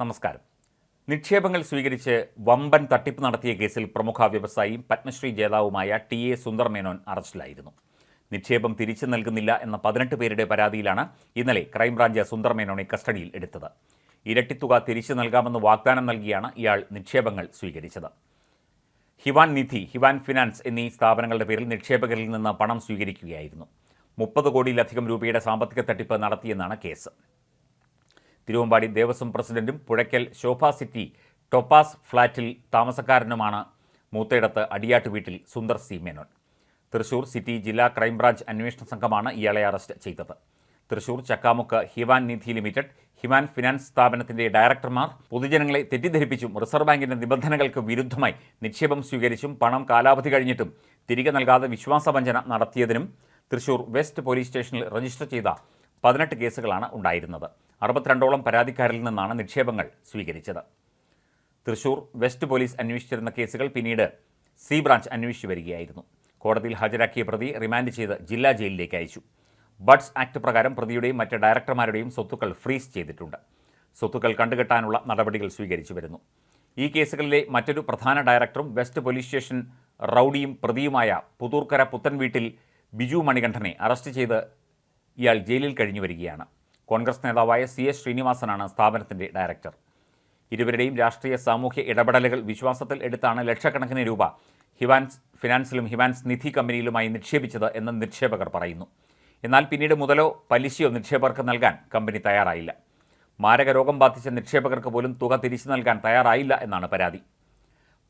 നമസ്കാരം. നിക്ഷേപങ്ങൾ സ്വീകരിച്ച് വമ്പൻ തട്ടിപ്പ് നടത്തിയ കേസിൽ പ്രമുഖ വ്യവസായിയും പത്മശ്രീ ജേതാവുമായ ടി എ സുന്ദർ മേനോൻ അറസ്റ്റിലായിരുന്നു. നിക്ഷേപം തിരിച്ചു നൽകുന്നില്ല എന്ന പതിനെട്ട് പേരുടെ പരാതിയിലാണ് ഇന്നലെ ക്രൈംബ്രാഞ്ച് സുന്ദർ മേനോനെ കസ്റ്റഡിയിൽ എടുത്തത്. ഇരട്ടിത്തുക തിരിച്ചു നൽകാമെന്ന് വാഗ്ദാനം നൽകിയാണ് ഇയാൾ നിക്ഷേപങ്ങൾ സ്വീകരിച്ചത്. ഹിവാൻ നിധി ഹിവാൻ ഫിനാൻസ് എന്നീ സ്ഥാപനങ്ങളുടെ പേരിൽ നിക്ഷേപകരിൽ നിന്ന് പണം സ്വീകരിക്കുകയായിരുന്നു. മുപ്പത് കോടിയിലധികം രൂപയുടെ സാമ്പത്തിക തട്ടിപ്പ് നടത്തിയെന്നാണ് കേസ്. തിരുവമ്പാടി ദേവസ്വം പ്രസിഡന്റും പുഴയ്ക്കൽ ശോഭ സിറ്റി ടൊപ്പാസ് ഫ്ളാറ്റിൽ താമസക്കാരനുമാണ്. മൂത്തയിടത്ത് അടിയാട്ട് വീട്ടിൽ സുന്ദർ സി മേനോൻ. തൃശൂർ സിറ്റി ജില്ലാ ക്രൈംബ്രാഞ്ച് അന്വേഷണ സംഘമാണ് ഇയാളെ അറസ്റ്റ് ചെയ്തത്. തൃശൂർ ചക്കാമുക്ക് ഹിവാൻ നിധി ലിമിറ്റഡ് ഹിമാൻ ഫിനാൻസ് സ്ഥാപനത്തിന്റെ ഡയറക്ടർമാർ പൊതുജനങ്ങളെ തെറ്റിദ്ധരിപ്പിച്ചും റിസർവ് ബാങ്കിന്റെ നിബന്ധനകൾക്ക് വിരുദ്ധമായി നിക്ഷേപം സ്വീകരിച്ചും പണം കാലാവധി കഴിഞ്ഞിട്ടും തിരികെ നൽകാതെ വിശ്വാസവഞ്ചന നടത്തിയതിനും തൃശൂർ വെസ്റ്റ് പോലീസ് സ്റ്റേഷനിൽ രജിസ്റ്റർ ചെയ്ത പതിനെട്ട് കേസുകളാണ് ഉണ്ടായിരുന്നത്. അറുപത്തിരണ്ടോളം പരാതിക്കാരിൽ നിന്നാണ് നിക്ഷേപങ്ങൾ സ്വീകരിച്ചത്. തൃശൂർ വെസ്റ്റ് പോലീസ് അന്വേഷിച്ചിരുന്ന കേസുകൾ പിന്നീട് സി ബ്രാഞ്ച് അന്വേഷിച്ചു വരികയായിരുന്നു. കോടതിയിൽ ഹാജരാക്കിയ പ്രതി റിമാൻഡ് ചെയ്ത് ജില്ലാ ജയിലിലേക്ക് അയച്ചു. ബഡ്സ് ആക്ട് പ്രകാരം പ്രതിയുടെയും മറ്റ് ഡയറക്ടർമാരുടെയും സ്വത്തുക്കൾ ഫ്രീസ് ചെയ്തിട്ടുണ്ട്. സ്വത്തുക്കൾ കണ്ടുകെട്ടാനുള്ള നടപടികൾ സ്വീകരിച്ചു വരുന്നു. ഈ കേസുകളിലെ മറ്റൊരു പ്രധാന ഡയറക്ടറും വെസ്റ്റ് പോലീസ് സ്റ്റേഷൻ റൌഡിയും പ്രതിയുമായ പുതൂർക്കര പുത്തൻ വീട്ടിൽ ബിജു മണികണ്ഠനെ അറസ്റ്റ് ചെയ്ത് ഇയാൾ ജയിലിൽ കഴിഞ്ഞു വരികയാണ്. കോൺഗ്രസ് നേതാവായ സി എസ് ശ്രീനിവാസനാണ് സ്ഥാപനത്തിന്റെ ഡയറക്ടർ. ഇരുവരുടെയും രാഷ്ട്രീയ സാമൂഹ്യ ഇടപെടലുകൾ വിശ്വാസത്തിൽ എടുത്താണ് ലക്ഷക്കണക്കിന് രൂപ ഹിവാൻസ് ഫിനാൻസിലും ഹിവാൻസ് നിധി കമ്പനിയിലുമായി നിക്ഷേപിച്ചത് എന്ന് നിക്ഷേപകർ പറയുന്നു. എന്നാൽ പിന്നീട് മുതലോ പലിശയോ നിക്ഷേപകർക്ക് നൽകാൻ കമ്പനി തയ്യാറായില്ല. മാരക രോഗം ബാധിച്ച നിക്ഷേപകർക്ക് പോലും തുക തിരിച്ചു നൽകാൻ തയ്യാറായില്ല എന്നാണ് പരാതി.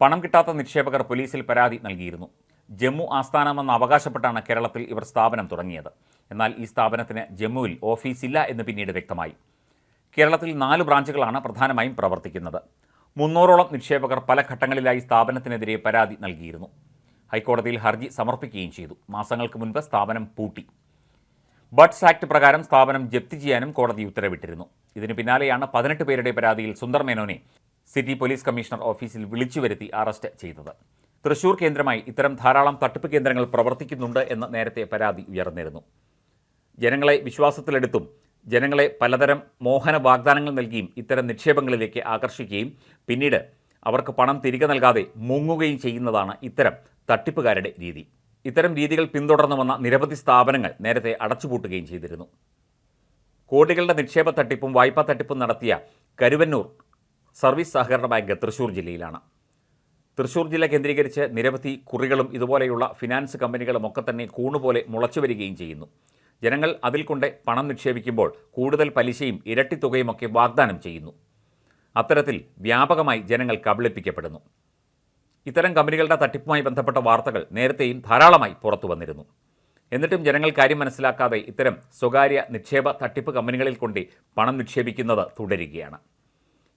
പണം കിട്ടാത്ത നിക്ഷേപകർ പോലീസിൽ പരാതി നൽകിയിരുന്നു. ജമ്മു ആസ്ഥാനമെന്ന് അവകാശപ്പെട്ടാണ് കേരളത്തിൽ ഇവർ സ്ഥാപനം തുടങ്ങിയത്. എന്നാൽ ഈ സ്ഥാപനത്തിന് ജമ്മുവിൽ ഓഫീസില്ല എന്ന് പിന്നീട് വ്യക്തമായി. കേരളത്തിൽ നാല് ബ്രാഞ്ചുകളാണ് പ്രധാനമായും പ്രവർത്തിക്കുന്നത്. മുന്നൂറോളം നിക്ഷേപകർ പല ഘട്ടങ്ങളിലായി സ്ഥാപനത്തിനെതിരെ പരാതി നൽകിയിരുന്നു. ഹൈക്കോടതിയിൽ ഹർജി സമർപ്പിക്കുകയും ചെയ്തു. മാസങ്ങൾക്ക് മുൻപ് സ്ഥാപനം പൂട്ടി. ബഡ്സ് ആക്ട് പ്രകാരം സ്ഥാപനം ജപ്തി ചെയ്യാനും കോടതി ഉത്തരവിട്ടിരുന്നു. ഇതിന് പിന്നാലെയാണ് പതിനെട്ട് പേരുടെ പരാതിയിൽ സുന്ദർ മേനോനെ സിറ്റി പോലീസ് കമ്മീഷണർ ഓഫീസിൽ വിളിച്ചു വരുത്തി അറസ്റ്റ് ചെയ്തത്. തൃശൂർ കേന്ദ്രമായി ഇത്തരം ധാരാളം തട്ടിപ്പ് കേന്ദ്രങ്ങൾ പ്രവർത്തിക്കുന്നുണ്ട് എന്ന് നേരത്തെ പരാതി ഉയർന്നിരുന്നു. ജനങ്ങളെ വിശ്വാസത്തിലെടുത്തും ജനങ്ങളെ പലതരം മോഹന വാഗ്ദാനങ്ങൾ നൽകിയും ഇത്തരം നിക്ഷേപങ്ങളിലേക്ക് ആകർഷിക്കുകയും പിന്നീട് അവർക്ക് പണം തിരികെ നൽകാതെ മുങ്ങുകയും ചെയ്യുന്നതാണ് ഇത്തരം തട്ടിപ്പുകാരുടെ രീതി. ഇത്തരം രീതികൾ പിന്തുടർന്നു വന്ന നിരവധി സ്ഥാപനങ്ങൾ നേരത്തെ അടച്ചുപൂട്ടുകയും ചെയ്തിരുന്നു. കോടികളുടെ നിക്ഷേപ തട്ടിപ്പും വായ്പാ തട്ടിപ്പും നടത്തിയ കരുവന്നൂർ സർവീസ് സഹകരണ ബാങ്ക് തൃശൂർ ജില്ലയിലാണ്. തൃശൂർ ജില്ല കേന്ദ്രീകരിച്ച് നിരവധി കുറികളും ഇതുപോലെയുള്ള ഫിനാൻസ് കമ്പനികളും ഒക്കെ തന്നെ കൂണുപോലെ മുളച്ചു വരികയും ചെയ്യുന്നു. ജനങ്ങൾ അതിൽ കൊണ്ട് പണം നിക്ഷേപിക്കുമ്പോൾ കൂടുതൽ പലിശയും ഇരട്ടിത്തുകയുമൊക്കെ വാഗ്ദാനം ചെയ്യുന്നു. അത്തരത്തിൽ വ്യാപകമായി ജനങ്ങൾ കബളിപ്പിക്കപ്പെടുന്നു. ഇത്തരം കമ്പനികളുടെ തട്ടിപ്പുമായി ബന്ധപ്പെട്ട വാർത്തകൾ നേരത്തെയും ധാരാളമായി പുറത്തു വന്നിരുന്നു. എന്നിട്ടും ജനങ്ങൾ കാര്യം മനസ്സിലാക്കാതെ ഇത്തരം സ്വകാര്യ നിക്ഷേപ തട്ടിപ്പ് കമ്പനികളിൽ കൊണ്ട് പണം നിക്ഷേപിക്കുന്നത് തുടരുകയാണ്.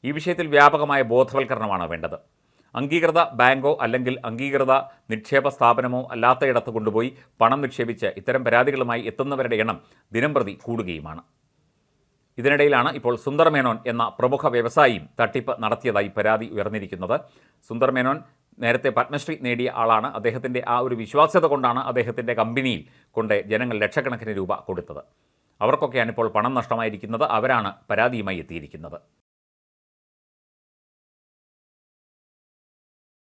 ഈ വിഷയത്തിൽ വ്യാപകമായ ബോധവൽക്കരണമാണ് വേണ്ടത്. അംഗീകൃത ബാങ്കോ അല്ലെങ്കിൽ അംഗീകൃത നിക്ഷേപ സ്ഥാപനമോ അല്ലാത്തയിടത്ത് കൊണ്ടുപോയി പണം നിക്ഷേപിച്ച് ഇത്തരം പരാതികളുമായി എത്തുന്നവരുടെ എണ്ണം ദിനംപ്രതി കൂടുകയുമാണ്. ഇതിനിടയിലാണ് ഇപ്പോൾ സുന്ദർ മേനോൻ എന്ന പ്രമുഖ വ്യവസായിയും തട്ടിപ്പ് നടത്തിയതായി പരാതി ഉയർന്നിരിക്കുന്നത്. സുന്ദർ മേനോൻ നേരത്തെ പത്മശ്രീ നേടിയ ആളാണ്. അദ്ദേഹത്തിന്റെ ആ ഒരു വിശ്വാസ്യത കൊണ്ടാണ് അദ്ദേഹത്തിന്റെ കമ്പനിയിൽ കൊണ്ട് ജനങ്ങൾ ലക്ഷക്കണക്കിന് രൂപ കൊടുത്തത്. അവർക്കൊക്കെയാണ് ഇപ്പോൾ പണം നഷ്ടമായിരിക്കുന്നത്. അവരാണ് പരാതിയുമായി എത്തിയിരിക്കുന്നത്.